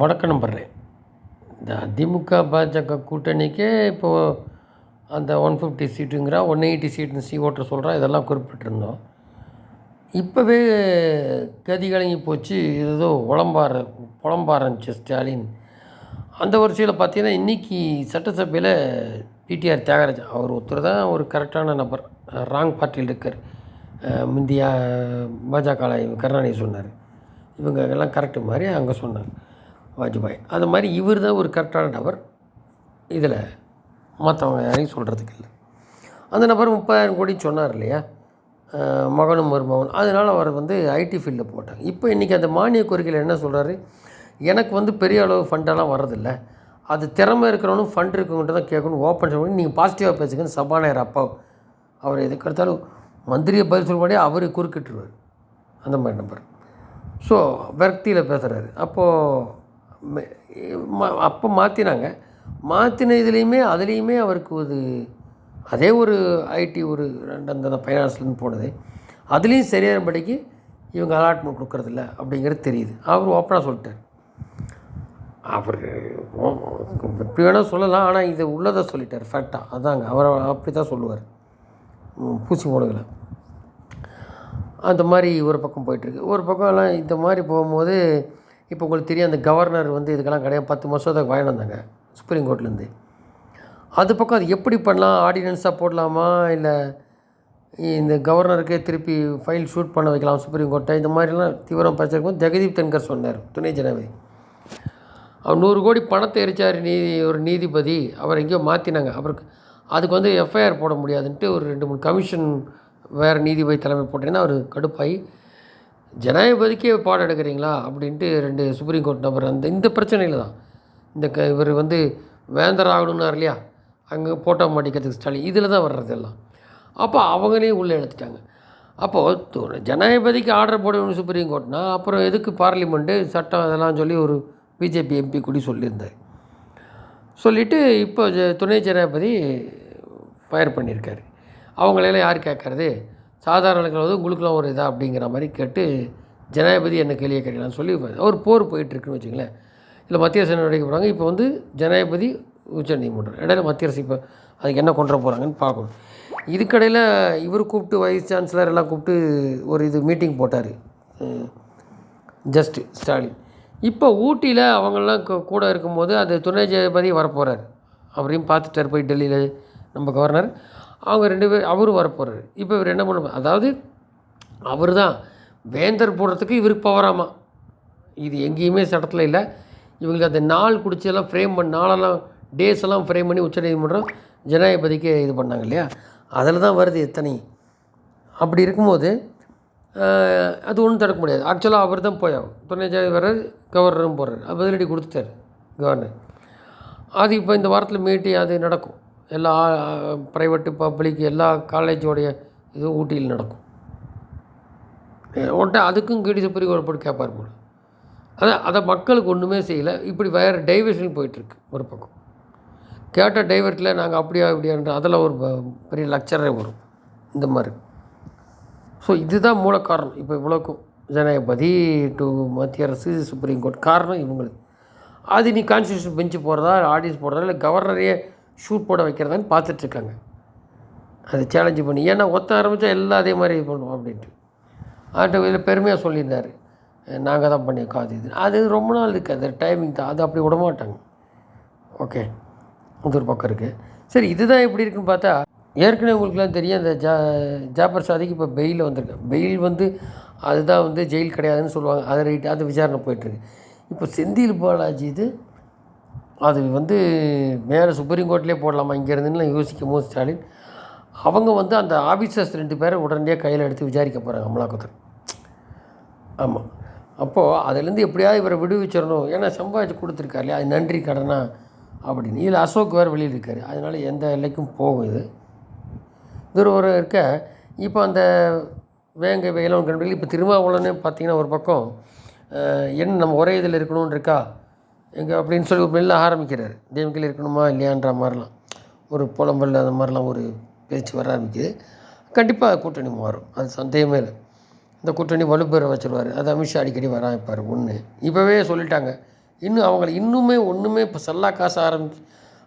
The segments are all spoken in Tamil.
வணக்கம் நம்புறேன் இந்த அதிமுக பாஜக கூட்டணிக்கே இப்போது அந்த ஒன் ஃபிஃப்டி சீட்டுங்கிறான் ஒன் எயிட்டி சீட்டுன்னு சி ஓட்டர் சொல்கிறா இதெல்லாம் குறிப்பிட்டிருந்தோம். இப்போவே கதி கலங்கி போச்சு ஏதோ உளம்பார புலம்ப ஆரம்பிச்சு ஸ்டாலின். அந்த வரிசையில் பார்த்தீங்கன்னா இன்றைக்கி சட்டசபையில் பிடிஆர் தியாகராஜ் அவர் ஒருத்தர் தான் ஒரு கரெக்டான நபர் ராங் பார்ட்டியில் இருக்கார். முந்தியா பாஜக கருணாநிதி சொன்னார். இவங்க எல்லாம் கரெக்டு மாதிரி அங்கே சொன்னாங்க. வாஜ்பாய். அது மாதிரி இவர் தான் ஒரு கரெக்டான நபர். இதில் மற்றவங்க யாரையும் சொல்கிறதுக்கு இல்லை. அந்த நபர் முப்பதாயிரம் கோடி சொன்னார் இல்லையா? மகனும் மருமகன் அதனால் அவர் வந்து ஐடி ஃபீல்டில் போட்டாங்க. இப்போ இன்றைக்கி அந்த மானிய கோரிக்கையில் என்ன சொல்கிறாரு எனக்கு வந்து பெரிய அளவு ஃபண்டெல்லாம் வர்றதில்ல. அது திறமை இருக்கிறவனும் ஃபண்ட் இருக்கவங்கள்ட்ட தான் கேட்கணும். ஓப்பன் சொல்லணும் நீங்கள் பாசிட்டிவாக பேசுங்கன்னு சபாநாயகர் அப்பா அவர் எதுக்கு எடுத்தாலும் மந்திரியை பதில் சொல்லும்படியே அவர் குறுக்கிட்டுருவார். அந்த மாதிரி நம்பர் ஸோ விரக்தியில் பேசுகிறாரு அப்போது அப்போ மாற்றினாங்க மாற்றின இதுலேயுமே அதுலேயுமே அவருக்கு ஒரு அதே ஒரு ஐடி ஒரு ரெண்டு அந்த ஃபைனான்ஸ்லேருந்து போனது. அதுலேயும் சரியானபடிக்கு இவங்க அலாட்மெண்ட் கொடுக்குறதில்ல அப்படிங்கிறது தெரியுது. அவர் ஓப்பனாக சொல்லிட்டார். அவர் எப்படி வேணால் சொல்லலாம் ஆனால் இது உள்ளதை சொல்லிட்டார் ஃபேக்டாக அதாங்க அவர் அப்படி தான் சொல்லுவார் பூசி மூணுகளை அந்த மாதிரி ஒரு பக்கம் போயிட்டுருக்கு. ஒரு பக்கம் எல்லாம் இந்த மாதிரி போகும்போது இப்போ உங்களுக்கு தெரியும் அந்த கவர்னர் வந்து இதுக்கெல்லாம் கிடையாது பத்து மசோதாக்கு வாங்கிட்டு வந்தாங்க சுப்ரீம் கோர்ட்லேருந்து அது பக்கம் அது எப்படி பண்ணலாம்? ஆர்டினன்ஸாக போடலாமா? இல்லை இந்த கவர்னருக்கே திருப்பி ஃபைல் ஷூட் பண்ண வைக்கலாம் சுப்ரீம் கோர்ட்டை இந்த மாதிரிலாம் தீவிரம் பிரச்சனை ஜெகதீப் தன்கர் சொன்னார் துணை ஜனாதிபதி. அவர் நூறு கோடி பணத்தை எரிச்சார் நீதி ஒரு நீதிபதி. அவர் எங்கேயோ மாற்றினாங்க அவருக்கு அதுக்கு வந்து எஃப்ஐஆர் போட முடியாதுன்ட்டு ஒரு ரெண்டு மூணு கமிஷன் வேறு நீதிபதி தலைமை போட்டீங்கன்னா அவர் கடுப்பாகி ஜனாதிபதிக்கே பாடம் எடுக்கிறீங்களா அப்படின்ட்டு ரெண்டு சுப்ரீம் கோர்ட் நபர் அந்த இந்த பிரச்சனையில் தான். இந்த க இவர் வந்து வேந்தர் ஆகணும்னார் இல்லையா? அங்கே போட்டோ மாட்டிக்கிறதுக்கு ஸ்டாலின் இதில் தான் வர்றது எல்லாம். அப்போ அவங்களையும் உள்ளே எடுத்துட்டாங்க அப்போது ஜனாதிபதிக்கு ஆர்டர் போடணும் சுப்ரீம் கோர்ட்னா அப்புறம் எதுக்கு பார்லிமெண்ட்டு சட்டம் அதெல்லாம் சொல்லி ஒரு பிஜேபி எம்பி கூடி சொல்லியிருந்தார். சொல்லிவிட்டு இப்போ துணை ஜனாதிபதி ஃபயர் பண்ணியிருக்காரு. அவங்களெல்லாம் யார் கேட்கறது? சாதாரண வந்து உங்களுக்குலாம் ஒரு இதா அப்படிங்கிற மாதிரி கேட்டு ஜனாதிபதி என்ன கேள்வியை கேட்கலாம்னு சொல்லி ஒரு போர் போயிட்டுருக்குன்னு வச்சுங்களேன். இல்லை மத்திய அரசு நடவடிக்கை போகிறாங்க இப்போ வந்து ஜனாதிபதி உச்சநீதிமன்றம் இடையில மத்திய அரசு இப்போ அதுக்கு என்ன கொண்டு போகிறாங்கன்னு பார்க்கணும். இதுக்கடையில் இவர் கூப்பிட்டு வைஸ் சான்சலர் எல்லாம் கூப்பிட்டு ஒரு இது மீட்டிங் போட்டார். ஜஸ்ட் ஸ்டாலின். இப்போ ஊட்டியில் அவங்கெல்லாம் கூட இருக்கும்போது அது துணை ஜனாதிபதி வரப்போகிறார் அவரையும் பார்த்துட்டார் போய் டெல்லியில் நம்ம கவர்னர். அவங்க ரெண்டு பேர் அவரும் வரப்போகிறார் இப்போ இவர் என்ன பண்ண அதாவது அவர் தான் வேந்தர் போடுறதுக்கு இவருக்கு பவராமா இது எங்கேயுமே சட்டத்தில் இல்லை. இவங்களுக்கு அந்த நாள் குடிச்செல்லாம் ஃப்ரேம் பண்ண நாளெல்லாம் டேஸ் எல்லாம் ஃப்ரேம் பண்ணி உச்சநீதிமன்றம் ஜனாதிபதிக்கு இது பண்ணாங்க இல்லையா? அதில் தான் வருது எத்தனை. அப்படி இருக்கும்போது அது ஒன்றும் தடுக்க முடியாது. ஆக்சுவலாக அவர் தான் போயாகும். துணை ஜனாதிபதி வர்றாரு கவர்னரும் போடுறாரு பதிலடி கொடுத்துட்டாரு கவர்னர் அது இப்போ இந்த வாரத்தில் மீட்டி அது நடக்கும். எல்லா ப்ரைவேட்டு பப்ளிக் எல்லா காலேஜோடைய இதுவும் ஊட்டியில் நடக்கும். உன்ட்ட அதுக்கும் கிடி சுப்ரீம் கோர்ட் போட்டு கேட்பார் போல. அதான் அதை மக்களுக்கு ஒன்றுமே செய்யலை. இப்படி வேறு டைவர்ஷன் போயிட்டுருக்கு ஒரு பக்கம். கேட்ட டைவர்ட்டில் நாங்கள் அப்படியா இப்படியான்ற அதில் ஒரு ப- பெரிய லக்சரே வரும். இந்த மாதிரி. ஸோ இதுதான் மூல காரணம். இப்போ இவ்வளோக்கும் ஜனாதிபதி டு மத்திய அரசு சுப்ரீம் கோர்ட் காரணம் இவங்களுக்கு. அது நீ கான்ஸ்டியூஷன் பெஞ்சு போடுறதா ஆடியன்ஸ் போடுறதா இல்லை கவர்னரையே ஷூட் போட வைக்கிறதான்னு பார்த்துட்ருக்காங்க. அது சேலஞ்சு பண்ணி ஏன்னா ஒத்த ஆரம்பித்தா எல்லாம் அதே மாதிரி இது பண்ணுவோம் அப்படின்ட்டு. ஆட்ட இதில் பெருமையாக சொல்லியிருந்தார். நாங்கள் தான் பண்ணி காது இது. அது ரொம்ப நாள் இருக்குது அது டைமிங் தான். அது அப்படி விட மாட்டாங்க. ஓகே அது ஒரு பக்கம் இருக்குது சரி இதுதான் எப்படி இருக்குன்னு பார்த்தா ஏற்கனவே உங்களுக்குலாம் தெரியும் அந்த ஜா ஜாபர் சாதிக்கு இப்போ பெயில் வந்திருக்கு. பெயில் வந்து அதுதான் வந்து ஜெயில் கிடையாதுன்னு சொல்லுவாங்க. அது ரைட்டு அது விசாரணை போயிட்டுருக்கு. இப்போ செந்தில் பாலாஜி இது அது வந்து மேலே சுப்ரீம் கோர்ட்லேயே போடலாமா? இங்கேருந்துலாம் யோசிக்கும் போது ஸ்டாலின் அவங்க வந்து அந்த ஆஃபீஸர்ஸ் ரெண்டு பேரை உடனடியாக கையில் எடுத்து விசாரிக்க போகிறாங்க அமலாக்கத்துறை. ஆமாம் அப்போது அதுலேருந்து எப்படியாவது இவரை விடுவிச்சிடணும். ஏன்னா சம்பாதிச்சு கொடுத்துருக்காரு இல்லையா? அது நன்றி கடனா அப்படின்னு. இதில் அசோக் வேறு வெளியில் இருக்கார் அதனால் எந்த எல்லைக்கும் போகும் இது. இது இருக்க இப்போ அந்த வேங்க வேலவன் கண்பில் இப்போ திருமாவளவனே பார்த்தீங்கன்னா ஒரு பக்கம் என்ன நம்ம ஒரே இதில் இருக்கணும்னு இருக்கா? எங்கே அப்படின்னு சொல்லி மெல்ல ஆரம்பிக்கிறார். டிஎம்கேல இருக்கணுமா இல்லையான்ற மாதிரிலாம். ஒரு புலம்பல் அந்த மாதிரிலாம் ஒரு பேச்சு வர ஆரம்பிக்குது. கண்டிப்பாக கூட்டணி மாறும். அது சந்தேகமே இல்லை. இந்த கூட்டணி வலுப்பெற வச்சிருவார். அது அமித்ஷா அடிக்கடி வராமைப்பார் ஒன்று இப்போவே சொல்லிட்டாங்க. இன்னும் அவங்கள இன்னுமே ஒன்றுமே இப்போ செல்லா காசு ஆரம்பி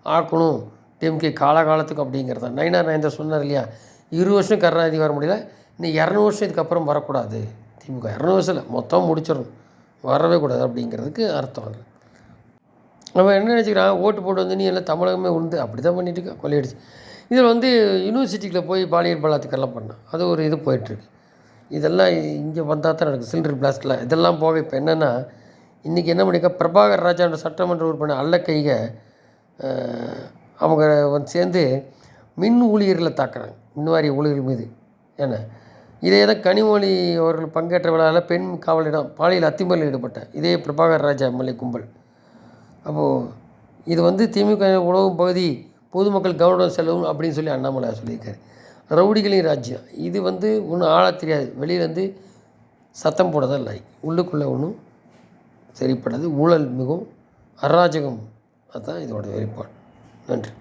ஆக்கணும். டிஎம்கே காலகாலத்துக்கு அப்படிங்கிறது. தான் நைனா நயன்தா சொன்னார் இல்லையா? இரு வருஷம் கருணாநிதி வர முடியல. இன்னும் இரநூறு வருஷம் இதுக்கப்புறம் வரக்கூடாது. திமுக இரநூறு வருஷம் இல்லை. மொத்தம் முடிச்சிடணும். வரவே கூடாது அப்படிங்கிறதுக்கு அர்த்தம் அது. அவன் என்ன நினச்சிக்கிறான் ஓட்டு போட்டு வந்து நீ எல்லாம் தமிழகமே உண்டு அப்படி தான் பண்ணிட்டு இருக்கா கொள்ளையடிச்சு. இதில் வந்து யூனிவர்சிட்டியில் போய் பாலியல் பலாத்துக்கெல்லாம் பண்ணான் அது ஒரு இது போயிட்டுருக்கு. இதெல்லாம் இங்கே வந்தால் தான் நடக்கும் சிலிண்டர் பிளாஸ்ட்லாம் இதெல்லாம் போக இப்போ என்னென்னா இன்றைக்கி என்ன பண்ணிக்க பிரபாகர் ராஜான்ற சட்டமன்ற உறுப்பினர் அல்ல கைக அவங்க வந்து சேர்ந்து மின் ஊழியர்களை தாக்குறாங்க. மின்வாரிய ஊழியர்கள் மீது. என்ன? இதே தான் கனிமொழி அவர்கள் பங்கேற்ற விழாவில் பெண் காவலிடம் பாலியல் அத்துமீறலில் ஈடுபட்ட இதே பிரபாகர் ராஜா எம்எல்ஏ கும்பல். அப்போது இது வந்து திமுக உணவு பகுதி பொதுமக்கள் கவனம் செலவும் அப்படின்னு சொல்லி அண்ணாமலை சொல்லியிருக்காரு. ரவுடிகளின் ராஜ்யம். இது வந்து ஒன்றும் ஆழ தெரியாது. வெளியிலேருந்து சத்தம் போட தான் இல்லை. உள்ளுக்குள்ளே ஒன்றும் சரிப்படாது. ஊழல் மிகவும் அராஜகம். அதுதான் இதோட வெளிப்பாடு. நன்றி.